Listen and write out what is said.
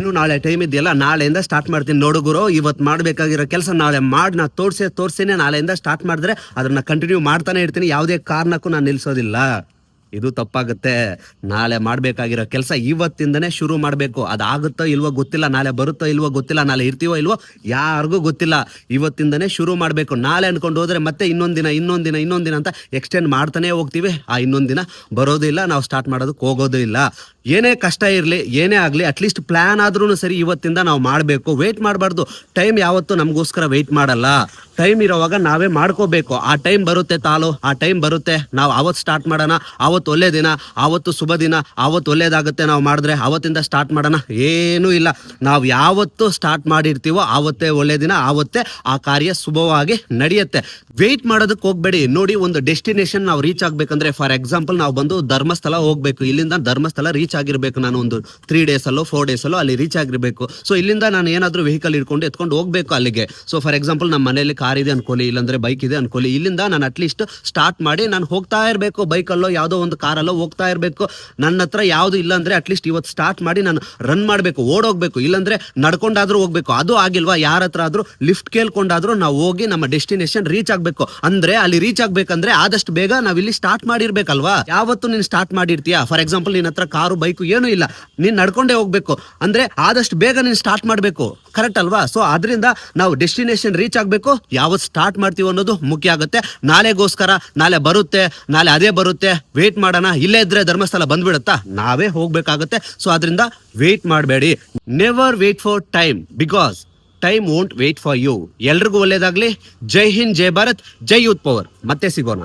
ಇನ್ನು ನಾಳೆ ಟೈಮ್ ಇದೆಯಲ್ಲ, ನಾಳೆಯಿಂದ ಸ್ಟಾರ್ಟ್ ಮಾಡ್ತೀನಿ. ನೋಡುಗುರು ಇವತ್ತು ಮಾಡಬೇಕಾಗಿರೋ ಕೆಲಸ ನಾಳೆ ಮಾಡಿ, ನಾ ತೋರಿಸೇ, ತೋರ್ಸೇನೆ ನಾಳೆಯಿಂದ ಸ್ಟಾರ್ಟ್ ಮಾಡಿದ್ರೆ ಅದನ್ನ ಕಂಟಿನ್ಯೂ ಮಾಡ್ತಾನೆ ಇರ್ತೀನಿ. ಯಾವುದೇ ಕಾರಣಕ್ಕೂ ನಾನು ನಿಲ್ಸೋದಿಲ್ಲ. ಇದು ತಪ್ಪಾಗುತ್ತೆ. ನಾಳೆ ಮಾಡಬೇಕಾಗಿರೋ ಕೆಲಸ ಇವತ್ತಿಂದನೇ ಶುರು ಮಾಡಬೇಕು. ಅದಾಗುತ್ತೋ ಇಲ್ವೋ ಗೊತ್ತಿಲ್ಲ. ನಾಳೆ ಬರುತ್ತೋ ಇಲ್ವೋ ಗೊತ್ತಿಲ್ಲ. ನಾಳೆ ಇರ್ತೀವೋ ಇಲ್ವೋ ಯಾರಿಗೂ ಗೊತ್ತಿಲ್ಲ. ಇವತ್ತಿಂದನೇ ಶುರು ಮಾಡಬೇಕು. ನಾಳೆ ಅನ್ಕೊಂಡು ಹೋದರೆ ಮತ್ತೆ ಇನ್ನೊಂದು ದಿನ ಇನ್ನೊಂದು ದಿನ ಇನ್ನೊಂದು ದಿನ ಅಂತ ಎಕ್ಸ್ಟೆಂಡ್ ಮಾಡ್ತಾನೆ ಹೋಗ್ತೀವಿ. ಆ ಇನ್ನೊಂದು ದಿನ ಬರೋದು ಇಲ್ಲ. ನಾವು ಸ್ಟಾರ್ಟ್ ಮಾಡೋದಕ್ಕೆ ಹೋಗೋದೂ ಇಲ್ಲ. ಏನೇ ಕಷ್ಟ ಇರಲಿ, ಏನೇ ಆಗಲಿ ಅಟ್ಲೀಸ್ಟ್ ಪ್ಲ್ಯಾನ್ ಆದ್ರೂ ಸರಿ ಇವತ್ತಿಂದ ನಾವು ಮಾಡಬೇಕು. ವೆಯ್ಟ್ ಮಾಡಬಾರ್ದು. ಟೈಮ್ ಯಾವತ್ತೂ ನಮಗೋಸ್ಕರ ವೆಯ್ಟ್ ಮಾಡಲ್ಲ. ಟೈಮ್ ಇರೋವಾಗ ನಾವೇ ಮಾಡ್ಕೋಬೇಕು. ಆ ಟೈಮ್ ಬರುತ್ತೆ ತಾಲು, ಆ ಟೈಮ್ ಬರುತ್ತೆ. ನಾವು ಅವತ್ತು ಸ್ಟಾರ್ಟ್ ಮಾಡೋಣ ಅವತ್ತು ಒಳ್ಳೆ ದಿನ, ಆವತ್ತು ಶುಭ ದಿನ ಆವತ್ತು ಒಳ್ಳೇದಾಗುತ್ತೆ ನಾವು ಮಾಡಿದ್ರೆ ಅವತ್ತಿಂದ ಸ್ಟಾರ್ಟ್ ಮಾಡೋಣ. ಏನೂ ಇಲ್ಲ. ನಾವು ಯಾವತ್ತು ಸ್ಟಾರ್ಟ್ ಮಾಡಿರ್ತೀವೋ ಆವತ್ತೇ ಒಳ್ಳೆ ದಿನ, ಆವತ್ತೇ ಆ ಕಾರ್ಯ ಶುಭವಾಗಿ ನಡೆಯುತ್ತೆ. ವೆಯ್ಟ್ ಮಾಡೋದಕ್ಕೆ ಹೋಗ್ಬೇಡಿ. ನೋಡಿ ಒಂದು ಡೆಸ್ಟಿನೇಷನ್ ನಾವು ರೀಚ್ ಆಗಬೇಕಂದ್ರೆ ಫಾರ್ ಎಕ್ಸಾಂಪಲ್ ನಾವು ಬಂದು ಧರ್ಮಸ್ಥಳ ಹೋಗ್ಬೇಕು. ಇಲ್ಲಿಂದ ಧರ್ಮಸ್ಥಳ ರೀಚ್ ಆಗಿರಬೇಕು. ನಾನು ಒಂದು ತ್ರೀ ಡೇಸಲ್ಲೋ ಫೋರ್ ಡೇಸಲ್ಲೋ ಅಲ್ಲಿ ರೀಚ್ ಆಗಿರಬೇಕು. ಸೊ ಇಲ್ಲಿಂದ ನಾನು ಏನಾದರೂ ವೆಹಿಕಲ್ ಇಟ್ಕೊಂಡು ಎತ್ಕೊಂಡು ಹೋಗ್ಬೇಕು ಅಲ್ಲಿಗೆ. ಸೊ ಫಾರ್ ಎಕ್ಸಾಂಪಲ್ ನಮ್ಮ ಮನೆಯಲ್ಲಿ ಕಾರ್ ಇದೆ ಅನ್ಕೊಳ್ಳಿ ಇಲ್ಲಾಂದ್ರೆ ಬೈಕ್ ಇದೆ ಅನ್ಕೊಳ್ಳಿ ಇಲ್ಲಿಂದ ನಾನು ಅಟ್ಲೀಸ್ಟ್ ಸ್ಟಾರ್ಟ್ ಮಾಡಿ ನಾನು ಹೋಗ್ತಾ ಇರಬೇಕು. ಬೈಕಲ್ಲೋ ಯಾವುದೋ ಒಂದು ಕಾರಲ್ಲೋ ಹೋಗ್ತಾ ಇರಬೇಕು. ನನ್ನ ಹತ್ರ ಯಾವುದು ಇಲ್ಲಾಂದ್ರೆ ಅಟ್ಲೀಸ್ಟ್ ಇವತ್ತು ಸ್ಟಾರ್ಟ್ ಮಾಡಿ ನಾನು ರನ್ ಮಾಡಬೇಕು, ಓಡೋಗ್ಬೇಕು, ಇಲ್ಲಾಂದ್ರೆ ನಡ್ಕೊಂಡಾದ್ರೂ ಹೋಗ್ಬೇಕು. ಅದು ಆಗಿಲ್ವಾ? ಯಾರ ಹತ್ರ ಆದ್ರೂ ಲಿಫ್ಟ್ ಕೇಳ್ಕೊಂಡಾದ್ರೂ ನಾವು ಹೋಗಿ ನಮ್ಮ ಡೆಸ್ಟಿನೇಷನ್ ರೀಚ್ ಆಗಬೇಕು. ಅಂದ್ರೆ ಅಲ್ಲಿ ರೀಚ್ ಆಗ್ಬೇಕಂದ್ರೆ ಆದಷ್ಟು ಬೇಗ ನಾವು ಇಲ್ಲಿ ಸ್ಟಾರ್ಟ್ ಮಾಡಿರ್ಬೇಕಲ್ವಾ? ಯಾವತ್ತು ನೀನು ಸ್ಟಾರ್ಟ್ ಮಾಡಿರ್ತೀಯಾ? ಫಾರ್ ಎಕ್ಸಾಂಪಲ್ ನಿನ್ನ ಹತ್ರ ಕಾರು ಬೈಕು ಏನೂ ಇಲ್ಲ. ನೀನು ನಡ್ಕೊಂಡೇ ಹೋಗ್ಬೇಕು. ಅಂದ್ರೆ ಆದಷ್ಟು ಬೇಗ ನೀನು ಸ್ಟಾರ್ಟ್ ಮಾಡಬೇಕು. ಕರೆಕ್ಟ್ ಅಲ್ವಾ? ಸೊ ಅದರಿಂದ ನಾವು ಡೆಸ್ಟಿನೇಷನ್ ರೀಚ್ ಆಗ್ಬೇಕು. ಯಾವತ್ತು ಸ್ಟಾರ್ಟ್ ಮಾಡ್ತೀವಿ ಅನ್ನೋದು ಮುಖ್ಯ ಆಗುತ್ತೆ. ನಾಳೆಗೋಸ್ಕರ, ನಾಳೆ ಬರುತ್ತೆ, ನಾಳೆ ಅದೇ ಬರುತ್ತೆ. ವೇಟ್ ಮಾಡೋಣ. ಇಲ್ಲೇ ಇದ್ರೆ ಧರ್ಮಸ್ಥಳ ಬಂದ್ಬಿಡುತ್ತಾ? ನಾವೇ ಹೋಗ್ಬೇಕಾಗತ್ತೆ. ಸೊ ಅದರಿಂದ ವೇಟ್ ಮಾಡಬೇಡಿ. Never wait for time because time won't wait for you ಎಲ್ರಿಗೂ ಒಳ್ಳೇದಾಗ್ಲಿ. ಜೈ ಹಿಂದ್, ಜೈ ಭಾರತ್, ಜೈ ಯೂತ್ ಪವರ್. ಮತ್ತೆ ಸಿಗೋಣ.